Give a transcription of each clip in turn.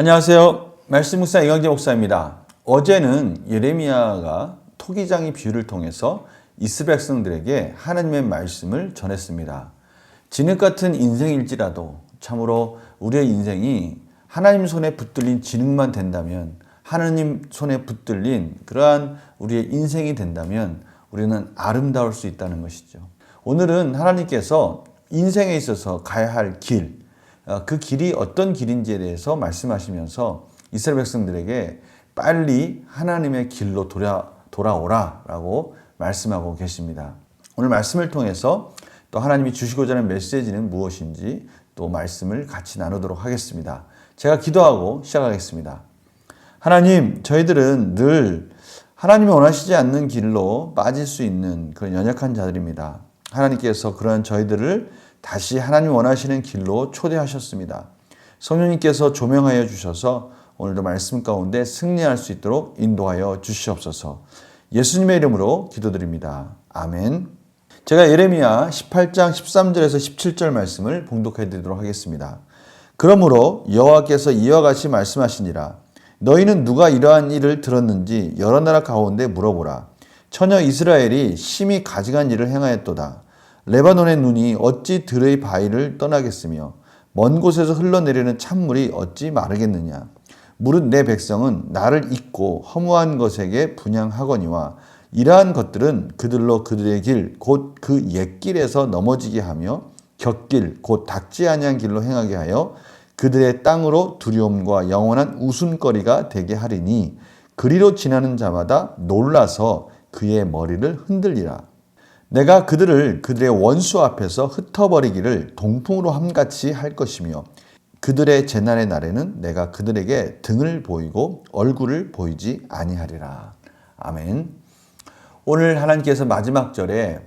안녕하세요. 말씀 묵사 이광재 목사입니다. 어제는 예레미야가 토기장의 비유를 통해서 이스라엘 백성들에게 하나님의 말씀을 전했습니다. 진흙 같은 인생일지라도 참으로 우리의 인생이 하나님 손에 붙들린 진흙만 된다면 하나님 손에 붙들린 그러한 우리의 인생이 된다면 우리는 아름다울 수 있다는 것이죠. 오늘은 하나님께서 인생에 있어서 가야 할 길, 어, 그 길이 어떤 길인지에 대해서 말씀하시면서 이스라엘 백성들에게 빨리 하나님의 길로 돌아, 돌아오라 라고 말씀하고 계십니다. 오늘 말씀을 통해서 또 하나님이 주시고자 하는 메시지는 무엇인지 또 말씀을 같이 나누도록 하겠습니다. 제가 기도하고 시작하겠습니다. 하나님, 저희들은 늘 하나님이 원하시지 않는 길로 빠질 수 있는 그런 연약한 자들입니다. 하나님께서 그런 저희들을 다시 하나님 원하시는 길로 초대하셨습니다. 성령님께서 조명하여 주셔서 오늘도 말씀 가운데 승리할 수 있도록 인도하여 주시옵소서. 예수님의 이름으로 기도드립니다. 아멘. 제가 예레미야 18장 13절에서 17절 말씀을 봉독해 드리도록 하겠습니다. 그러므로 여호와께서 이와 같이 말씀하시니라 너희는 누가 이러한 일을 들었는지 여러 나라 가운데 물어보라 처녀 이스라엘이 심히 가증한 일을 행하였도다 레바논의 눈이 어찌 들의 바위를 떠나겠으며 먼 곳에서 흘러내리는 찬물이 어찌 마르겠느냐 무릇 내 백성은 나를 잊고 허무한 것에게 분양하거니와 이러한 것들은 그들로 그들의 길 곧 그 옛길에서 넘어지게 하며 곁길 곧 닥지 아니한 길로 행하게 하여 그들의 땅으로 두려움과 영원한 웃음거리가 되게 하리니 그리로 지나는 자마다 놀라서 그의 머리를 흔들리라. 내가 그들을 그들의 원수 앞에서 흩어버리기를 동풍으로 함같이 할 것이며 그들의 재난의 날에는 내가 그들에게 등을 보이고 얼굴을 보이지 아니하리라. 아멘. 오늘 하나님께서 마지막 절에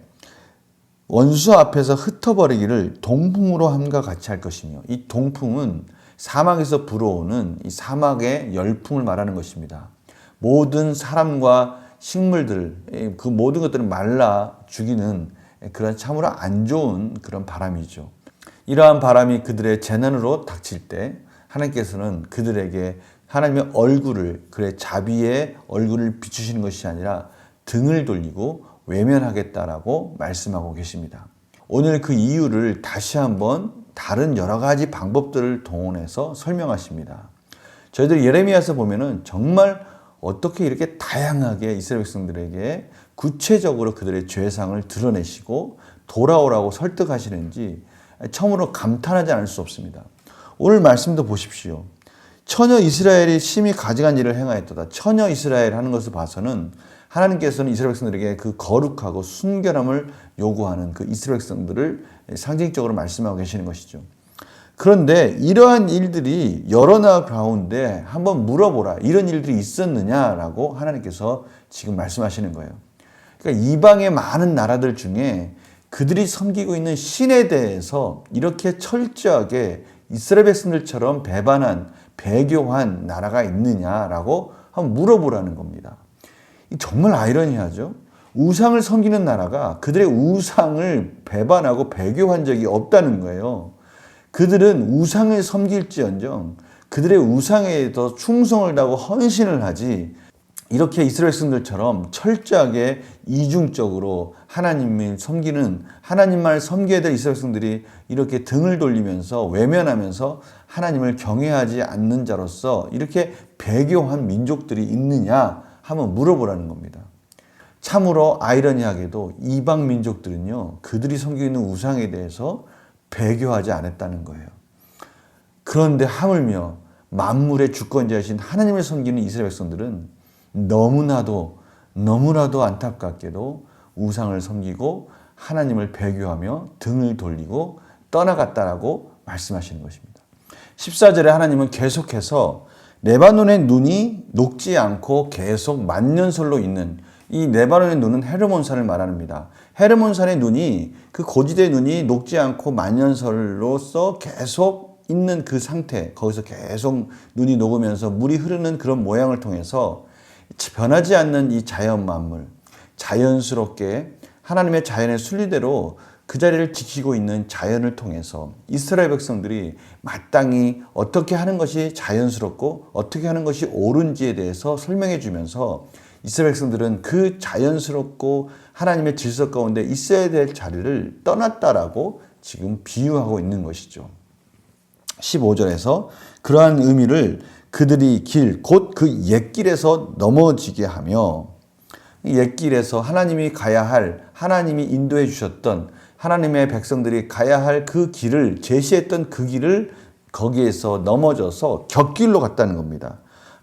원수 앞에서 흩어버리기를 동풍으로 함과 같이 할 것이며 이 동풍은 사막에서 불어오는 이 사막의 열풍을 말하는 것입니다. 모든 사람과 식물들 그 모든 것들을 말라 죽이는 그런 참으로 안 좋은 그런 바람이죠. 이러한 바람이 그들의 재난으로 닥칠 때 하나님께서는 그들에게 하나님의 얼굴을 그의 자비의 얼굴을 비추시는 것이 아니라 등을 돌리고 외면하겠다라고 말씀하고 계십니다. 오늘 그 이유를 다시 한번 다른 여러 가지 방법들을 동원해서 설명하십니다. 저희들 예레미야서 보면은 정말 어떻게 이렇게 다양하게 이스라엘 백성들에게 구체적으로 그들의 죄상을 드러내시고 돌아오라고 설득하시는지 처음으로 감탄하지 않을 수 없습니다. 오늘 말씀도 보십시오. 처녀 이스라엘이 심히 가증한 일을 행하였도다. 처녀 이스라엘 하는 것을 봐서는 하나님께서는 이스라엘 백성들에게 그 거룩하고 순결함을 요구하는 그 이스라엘 백성들을 상징적으로 말씀하고 계시는 것이죠. 그런데 이러한 일들이 여러 나라 가운데 한번 물어보라. 이런 일들이 있었느냐라고 하나님께서 지금 말씀하시는 거예요. 그러니까 이방의 많은 나라들 중에 그들이 섬기고 있는 신에 대해서 이렇게 철저하게 이스라엘 백성들처럼 배반한, 배교한 나라가 있느냐라고 한번 물어보라는 겁니다. 정말 아이러니하죠. 우상을 섬기는 나라가 그들의 우상을 배반하고 배교한 적이 없다는 거예요. 그들은 우상을 섬길지언정 그들의 우상에 더 충성을 다하고 헌신을 하지 이렇게 이스라엘 백성들처럼 철저하게 이중적으로 하나님을 섬기는 하나님만 섬겨야 될 이스라엘 백성들이 이렇게 등을 돌리면서 외면하면서 하나님을 경외하지 않는 자로서 이렇게 배교한 민족들이 있느냐 한번 물어보라는 겁니다. 참으로 아이러니하게도 이방 민족들은요, 그들이 섬기고 있는 우상에 대해서 배교하지 않았다는 거예요. 그런데 하물며 만물의 주권자이신 하나님을 섬기는 이스라엘 백성들은 너무나도 너무나도 안타깝게도 우상을 섬기고 하나님을 배교하며 등을 돌리고 떠나갔다라고 말씀하시는 것입니다. 14절에 하나님은 계속해서 레바논의 눈이 녹지 않고 계속 만년설로 있는 이 레바논의 눈은 헤르몬산을 말합니다. 헤르몬산의 눈이 그 고지대의 눈이 녹지 않고 만년설로서 계속 있는 그 상태, 거기서 계속 눈이 녹으면서 물이 흐르는 그런 모양을 통해서 변하지 않는 이 자연 만물, 자연스럽게 하나님의 자연의 순리대로 그 자리를 지키고 있는 자연을 통해서 이스라엘 백성들이 마땅히 어떻게 하는 것이 자연스럽고 어떻게 하는 것이 옳은지에 대해서 설명해 주면서 이스라엘 백성들은 그 자연스럽고 하나님의 질서 가운데 있어야 될 자리를 떠났다라고 지금 비유하고 있는 것이죠. 15절에서 그러한 의미를 그들이 길, 곧 그 옛길에서 넘어지게 하며 이 옛길에서 하나님이 가야 할, 하나님이 인도해 주셨던 하나님의 백성들이 가야 할 그 길을 제시했던 그 길을 거기에서 넘어져서 격길로 갔다는 겁니다.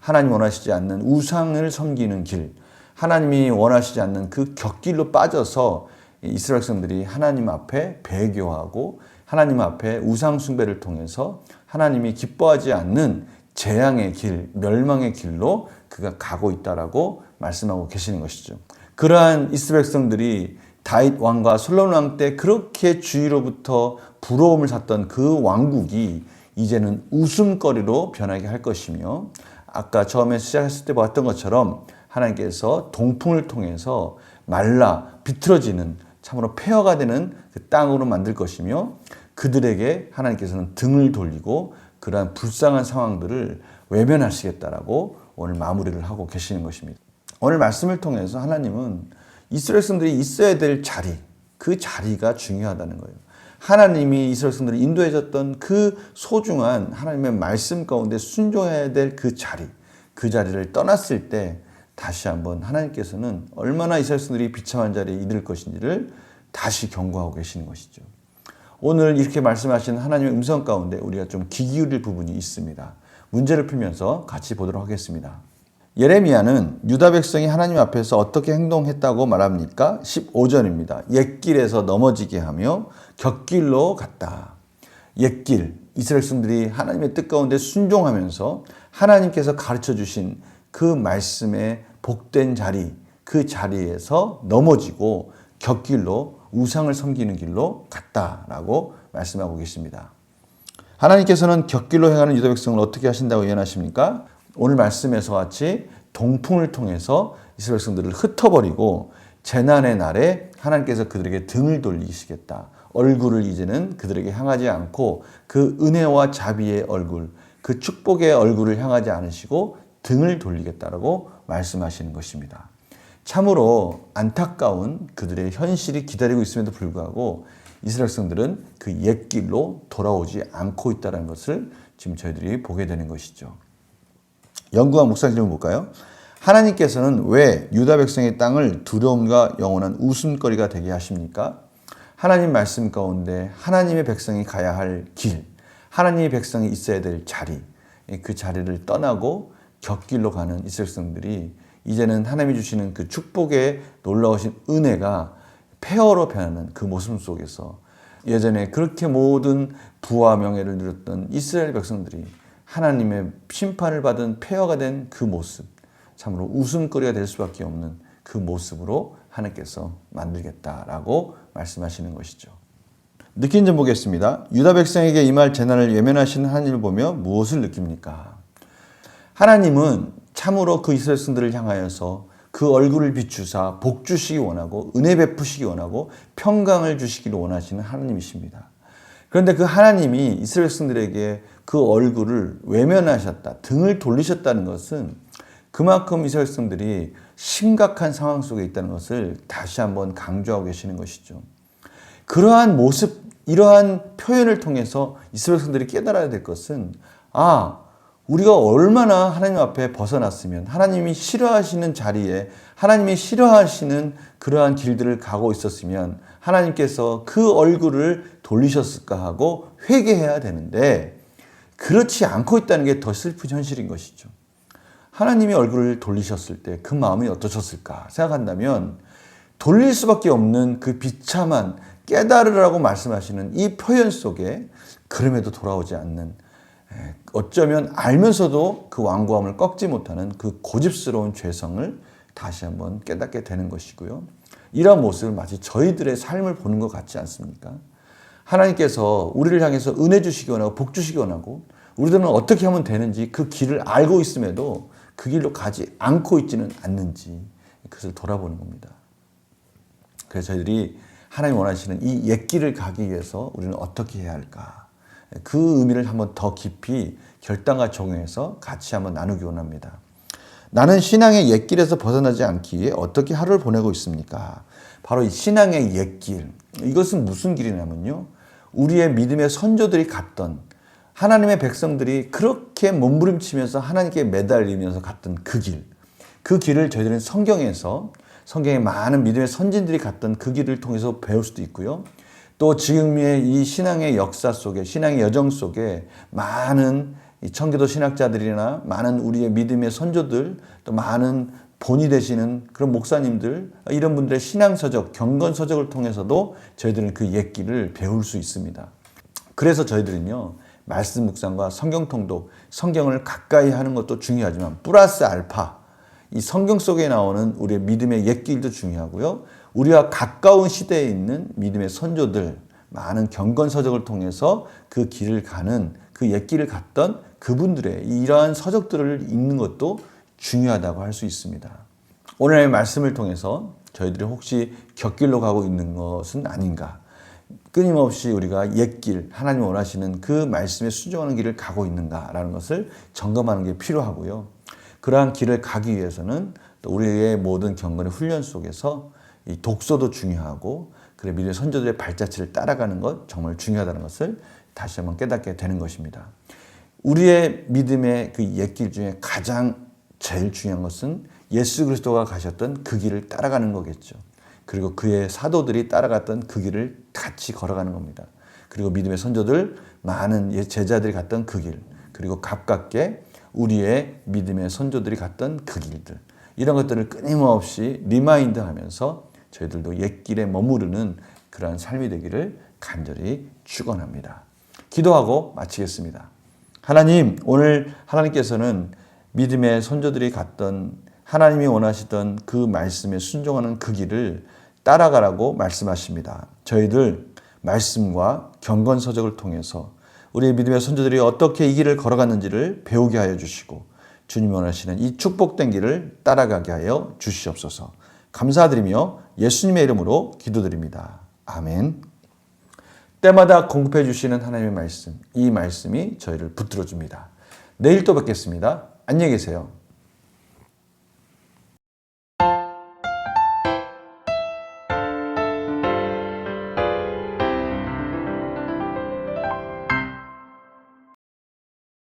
하나님 원하시지 않는 우상을 섬기는 길, 하나님이 원하시지 않는 그 격길로 빠져서 이스라엘 백성들이 하나님 앞에 배교하고 하나님 앞에 우상 숭배를 통해서 하나님이 기뻐하지 않는 재앙의 길, 멸망의 길로 그가 가고 있다라고 말씀하고 계시는 것이죠. 그러한 이스라엘 백성들이 다윗 왕과 솔로몬 왕 때 그렇게 주위로부터 부러움을 샀던 그 왕국이 이제는 웃음거리로 변하게 할 것이며 아까 처음에 시작했을 때 봤던 것처럼 하나님께서 동풍을 통해서 말라 비틀어지는 참으로 폐허가 되는 그 땅으로 만들 것이며 그들에게 하나님께서는 등을 돌리고 그러한 불쌍한 상황들을 외면하시겠다라고 오늘 마무리를 하고 계시는 것입니다. 오늘 말씀을 통해서 하나님은 이스라엘 성들이 있어야 될 자리, 그 자리가 중요하다는 거예요. 하나님이 이스라엘 성들을 인도해 줬던 그 소중한 하나님의 말씀 가운데 순종해야 될 그 자리, 그 자리를 떠났을 때 다시 한번 하나님께서는 얼마나 이스라엘 성들이 비참한 자리에 이를 것인지를 다시 경고하고 계시는 것이죠. 오늘 이렇게 말씀하시는 하나님의 음성 가운데 우리가 좀 귀 기울일 부분이 있습니다. 문제를 풀면서 같이 보도록 하겠습니다. 예레미야는 유다 백성이 하나님 앞에서 어떻게 행동했다고 말합니까? 15절입니다. 옛길에서 넘어지게 하며 격길로 갔다. 옛길, 이스라엘 성들이 하나님의 뜻 가운데 순종하면서 하나님께서 가르쳐 주신 그 말씀의 복된 자리, 그 자리에서 넘어지고 격길로 우상을 섬기는 길로 갔다라고 말씀하고 계십니다. 하나님께서는 격길로 행하는 유다 백성을 어떻게 하신다고 예언하십니까? 오늘 말씀에서 같이 동풍을 통해서 이스라엘 백성들을 흩어버리고 재난의 날에 하나님께서 그들에게 등을 돌리시겠다. 얼굴을 이제는 그들에게 향하지 않고 그 은혜와 자비의 얼굴, 그 축복의 얼굴을 향하지 않으시고 등을 돌리겠다라고 말씀하시는 것입니다. 참으로 안타까운 그들의 현실이 기다리고 있음에도 불구하고 이스라엘 백성들은 그 옛길로 돌아오지 않고 있다는 것을 지금 저희들이 보게 되는 것이죠. 연구와 묵상 질문 볼까요? 하나님께서는 왜 유다 백성의 땅을 두려움과 영원한 웃음거리가 되게 하십니까? 하나님 말씀 가운데 하나님의 백성이 가야 할 길, 하나님의 백성이 있어야 될 자리, 그 자리를 떠나고 격길로 가는 이스라엘 백성들이 이제는 하나님이 주시는 그 축복의 놀라우신 은혜가 폐허로 변하는 그 모습 속에서 예전에 그렇게 모든 부와 명예를 누렸던 이스라엘 백성들이 하나님의 심판을 받은 폐허가 된 그 모습, 참으로 웃음거리가 될 수밖에 없는 그 모습으로 하나님께서 만들겠다라고 말씀하시는 것이죠. 느낀 점 보겠습니다. 유다 백성에게 임할 재난을 외면하시는 하나님을 보며 무엇을 느낍니까? 하나님은 참으로 그 이스라엘 성들을 향하여서 그 얼굴을 비추사 복 주시기 원하고 은혜 베푸시기 원하고 평강을 주시기를 원하시는 하나님이십니다. 그런데 그 하나님이 이스라엘 성들에게 그 얼굴을 외면하셨다, 등을 돌리셨다는 것은 그만큼 이스라엘 성들이 심각한 상황 속에 있다는 것을 다시 한번 강조하고 계시는 것이죠. 그러한 모습, 이러한 표현을 통해서 이스라엘 성들이 깨달아야 될 것은 아, 우리가 얼마나 하나님 앞에 벗어났으면 하나님이 싫어하시는 자리에 하나님이 싫어하시는 그러한 길들을 가고 있었으면 하나님께서 그 얼굴을 돌리셨을까 하고 회개해야 되는데 그렇지 않고 있다는 게 더 슬픈 현실인 것이죠. 하나님이 얼굴을 돌리셨을 때 그 마음이 어떠셨을까 생각한다면 돌릴 수밖에 없는 그 비참한 깨달으라고 말씀하시는 이 표현 속에 그럼에도 돌아오지 않는 어쩌면 알면서도 그 완고함을 꺾지 못하는 그 고집스러운 죄성을 다시 한번 깨닫게 되는 것이고요. 이러한 모습을 마치 저희들의 삶을 보는 것 같지 않습니까? 하나님께서 우리를 향해서 은혜 주시기 원하고 복 주시기 원하고 우리들은 어떻게 하면 되는지 그 길을 알고 있음에도 그 길로 가지 않고 있지는 않는지 그것을 돌아보는 겁니다. 그래서 저희들이 하나님 원하시는 이 옛길을 가기 위해서 우리는 어떻게 해야 할까? 그 의미를 한번 더 깊이 결단과 적용해서 같이 한번 나누기 원합니다. 나는 신앙의 옛길에서 벗어나지 않기 위해 어떻게 하루를 보내고 있습니까? 바로 이 신앙의 옛길. 이것은 무슨 길이냐면요. 우리의 믿음의 선조들이 갔던 하나님의 백성들이 그렇게 몸부림치면서 하나님께 매달리면서 갔던 그 길. 그 길을 저희들은 성경에서 성경에 많은 믿음의 선진들이 갔던 그 길을 통해서 배울 수도 있고요. 또 지금의 이 신앙의 역사 속에 신앙의 여정 속에 많은 이 청교도 신학자들이나 많은 우리의 믿음의 선조들 또 많은 본이 되시는 그런 목사님들 이런 분들의 신앙 서적, 경건 서적을 통해서도 저희들은 그 옛길을 배울 수 있습니다. 그래서 저희들은요. 말씀 묵상과 성경 통독, 성경을 가까이 하는 것도 중요하지만 플러스 알파 이 성경 속에 나오는 우리의 믿음의 옛길도 중요하고요. 우리와 가까운 시대에 있는 믿음의 선조들, 많은 경건 서적을 통해서 그 길을 가는 그 옛길을 갔던 그분들의 이러한 서적들을 읽는 것도 중요하다고 할 수 있습니다. 오늘의 말씀을 통해서 저희들이 혹시 곁길로 가고 있는 것은 아닌가. 끊임없이 우리가 옛길, 하나님 원하시는 그 말씀에 순종하는 길을 가고 있는가라는 것을 점검하는 게 필요하고요. 그러한 길을 가기 위해서는 또 우리의 모든 경건의 훈련 속에서 이 독서도 중요하고 그래 믿음의 선조들의 발자취를 따라가는 것 정말 중요하다는 것을 다시 한번 깨닫게 되는 것입니다. 우리의 믿음의 그 옛길 중에 가장 제일 중요한 것은 예수 그리스도가 가셨던 그 길을 따라가는 거겠죠. 그리고 그의 사도들이 따라갔던 그 길을 같이 걸어가는 겁니다. 그리고 믿음의 선조들 많은 제자들이 갔던 그 길, 그리고 가깝게 우리의 믿음의 선조들이 갔던 그 길들 이런 것들을 끊임없이 리마인드 하면서 저희들도 옛길에 머무르는 그러한 삶이 되기를 간절히 축원합니다. 기도하고 마치겠습니다. 하나님, 오늘 하나님께서는 믿음의 선조들이 갔던 하나님이 원하시던 그 말씀에 순종하는 그 길을 따라가라고 말씀하십니다. 저희들 말씀과 경건 서적을 통해서 우리 믿음의 선조들이 어떻게 이 길을 걸어갔는지를 배우게 하여 주시고 주님 원하시는 이 축복된 길을 따라가게 하여 주시옵소서. 감사드리며 예수님의 이름으로 기도드립니다. 아멘. 때마다 공급해 주시는 하나님의 말씀, 이 말씀이 저희를 붙들어 줍니다. 내일 또 뵙겠습니다. 안녕히 계세요.